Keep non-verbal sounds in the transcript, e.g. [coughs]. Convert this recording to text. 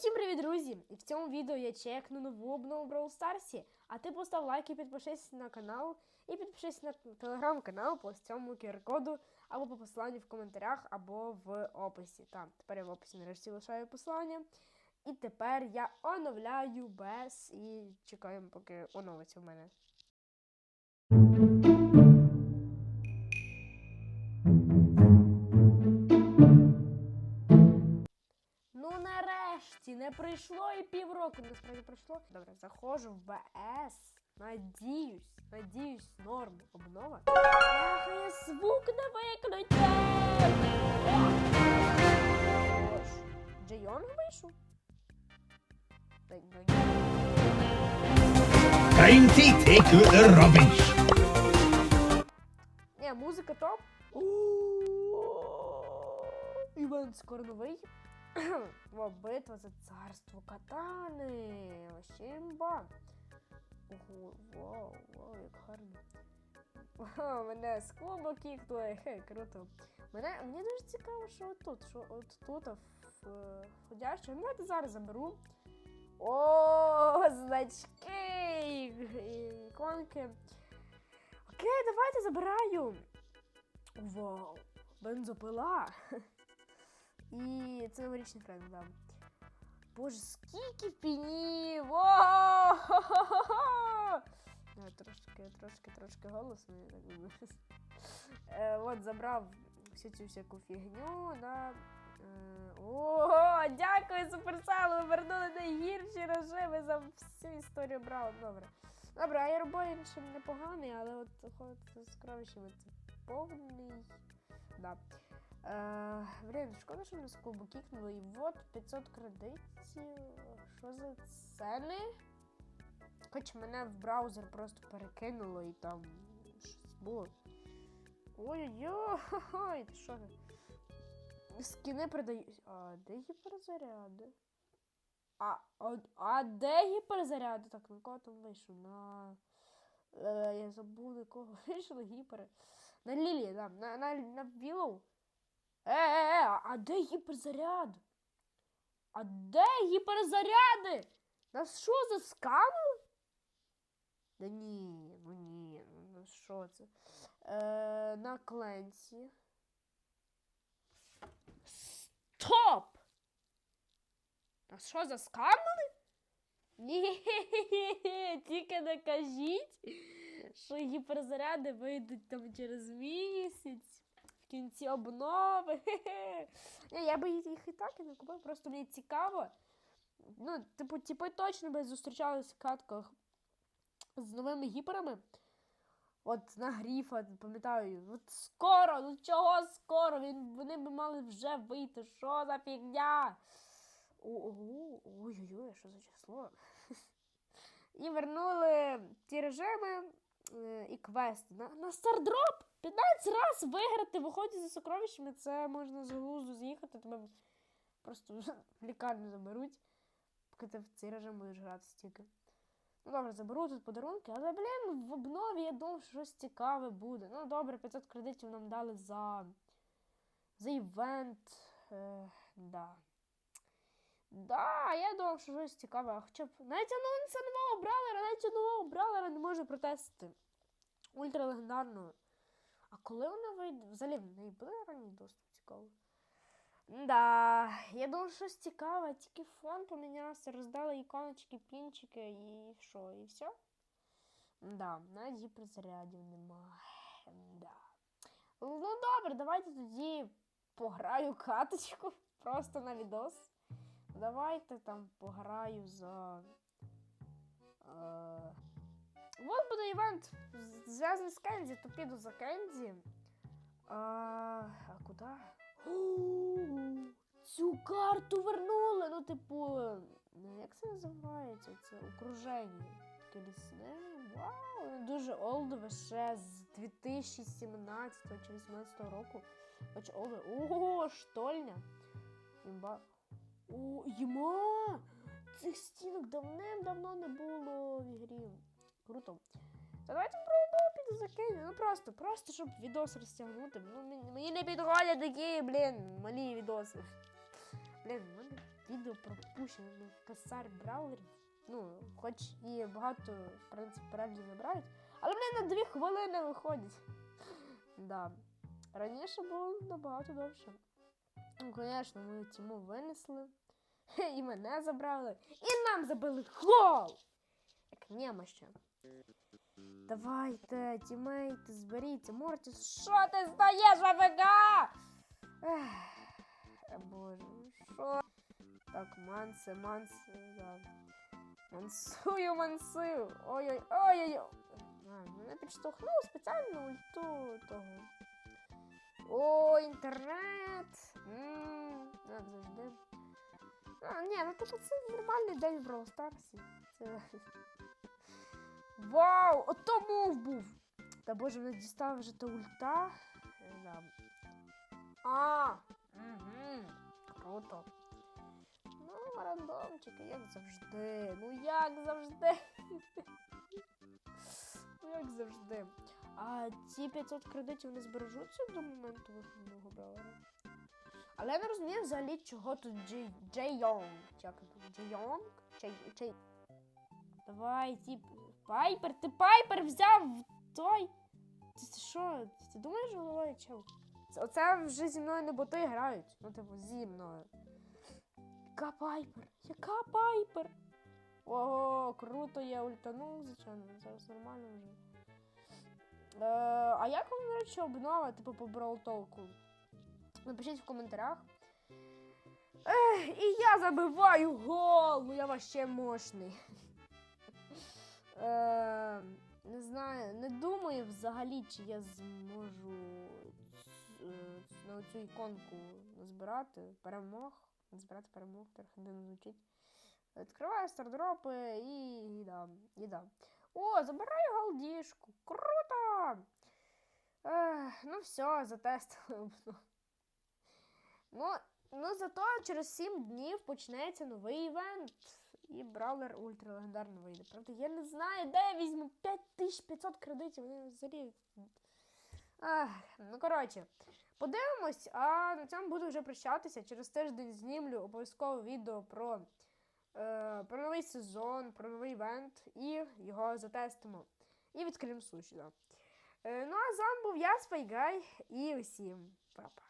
всім привіт, друзі! І в цьому відео я чекну нову обнову в Brawl Stars. А ти постав лайк і підпишись на канал. І підпишись на телеграм-канал по цьому QR-коду або по посиланню в коментарях, або в описі. Там, тепер я в описі нарешті лишаю посилання. І тепер я оновляю без і чекаємо, поки оновиться в мене. Ну нарешті не пройшло і півроку. Насправді пройшло. Добре, заходжу в БС. Надіюсь, надіюсь, норм обнова. Ах, звук не виклюйте! Джейонг вийшов? Ну, take out the rubbish. Ні, музика топ. Івент скоро новий. [coughs] Битва за царство катани. Вообще імба. Ого, вау, вау, як гарно. Вау, [laughs] мене клубу кікнули. [laughs] Хе, круто. Мене, мені дуже цікаво, що отут, що от тут, а, в е, ходяще. Ну, давайте зараз заберу. О, значки! Іконки. Окей, давайте забираю. Вау, бензопила. [laughs] І це новорічний френд, да. Боже, скільки пінів! [laughs] Трошки, трошки, трошки голосно. я. Е, От, забрав всю цю всяку фігню на. е, О, дякую, Суперсалу! Ви вернули найгірші режими за всю історію Браун. Добре. Добре, аеробоїн ще непоганий, але от з кровищами це повний. Да. Е, блін, шкода, що з клубу кікнули. І от 500 кредитів. Що за ціни? Хоч мене в браузер просто перекинуло і там щось було. Ой-ой-ой, ти? Скіни продають. А де гіперзаряди? А, а, а де гіперзаряди? Так, на кого там вийшов? На. Е, я забув на кого [laughs] вийшли гіпери. На Лілі, да, на, на, на Вілоу. Е, е, е, а де гіперзаряд? А де гіперзаряди? Нас що за скамили? Да ні, ну ні, ну що це? Е, на Кленсі. Стоп! А що за скамили? Ні, [laughs] тільки не кажіть, що гіперзаряди вийдуть там через місяць, кінці обнови. [laughs] Ні, я би їх і так і не купив, просто мені цікаво. Ну, типу, типи точно би зустрічались в катках з новими гіперами. От на гріфа, пам'ятаю, от скоро, ну чого скоро? Він, вони б мали вже вийти. Що за фігня? Ой-ой-ой, що за число? [laughs] І вернули ті режими і квести. На, на стардроп 15 раз виграти в уході за сокровищами, це можна з глузду з'їхати, тебе просто в лікарню заберуть, поки ти в цей режим будеш грати стільки. Ну добре, заберу тут подарунки, але, блін, в обнові я думав, що щось цікаве буде. Ну добре, 500 кредитів нам дали за, за івент. Е, да. Да, я думав, що щось цікаве, хоча б навіть анонса нового бравлера, навіть нового бравлера не можу протестити. Ультралегендарного. А коли вона вийде? Взагалі в неї буде ранній доступ цікаво. Да, я думав, щось цікаве, тільки фон помінявся, роздали іконочки, пінчики і що, і все? Да, навіть гіперзарядів немає. Да. Ну добре, давайте тоді пограю каточку [laughs] просто на відос. Давайте там пограю за. Е... Вот буде івент зв'язаний з Кензі, то піду за Кензі. А, а куди? Цю карту вернули. Ну, типу, ну, як це називається? Це окруження. Таке лісне. Вау! Дуже олдове ще з 2017 чи 2018 року. Хоч олдове. Ого, штольня. Імба. О, єма! Цих стінок давним-давно не було в ігрі. Круто. Та давайте пробуємо піду закинемо. Ну просто, просто щоб відос розтягнути. Ну, мені, не підходять такі, блін, малі відоси. Блін, в мене відео пропущено. Ну, косарь браулерів. Ну, хоч і багато, в принципі, переглядів набирають, але вони на дві хвилини виходять. Да. Раніше було набагато довше. Ну, звісно, ми тіму винесли. [laughs] І мене забрали. І нам забили гол! Як нема ще. Давайте, тімейти, зберіться. Мортіс, що ти здаєш, е, Боже, ну що? Так, манси, манси, да. Мансую, мансую. Ой-ой, ой-ой. А, мене підштовхнув спеціально ульту того. О, інтернет. Як завжди. А, ні, ну типу це нормальний день в Brawl Це... [laughs] Вау! Ото мув був! Та боже, мене дістав вже та ульта. А! Угу. Круто. Ну, рандомчики, як завжди. Ну як завжди. [laughs] ну як завжди. А ці 500 кредитів не збережуться до моменту вихідного браузера? Але я не розумію взагалі, чого тут Джей Джей Йонг. Як? Джей Йонг? Джей. Давай, тип. Пайпер, ти пайпер взяв той. Ти, ти що? Ти думаєш головою чел? Оце вже зі мною не боти грають. Ну, типу, зі мною. Яка пайпер? Яка пайпер? Ого, круто, я ультанув, звичайно, зараз нормально вже. Е, а як вам, до речі, обнова, типу, по браутолку? Напишіть в коментарях. Ех, і я забиваю гол! Ну я вообще мощний. [laughs] Е, не знаю, не думаю взагалі, чи я зможу е, на цю іконку збирати перемог. Збирати перемог, трохи дивно звучить. Відкриваю стардропи і, і да, і да. О, забираю галдішку. Круто! Ех, ну все, затестили. [laughs] Ну, ну зато через 7 днів почнеться новий івент. І Бравлер ультра легендарно вийде. Правда, я не знаю, де я візьму 5500 кредитів. Вони взагалі. Ну, коротше, подивимось, а на цьому буду вже прощатися. Через тиждень знімлю обов'язково відео про, е, про новий сезон, про новий івент і його затестимо. І відкриємо суші. Да. Е, ну а з вами був я, Спайгай, і усім па-па.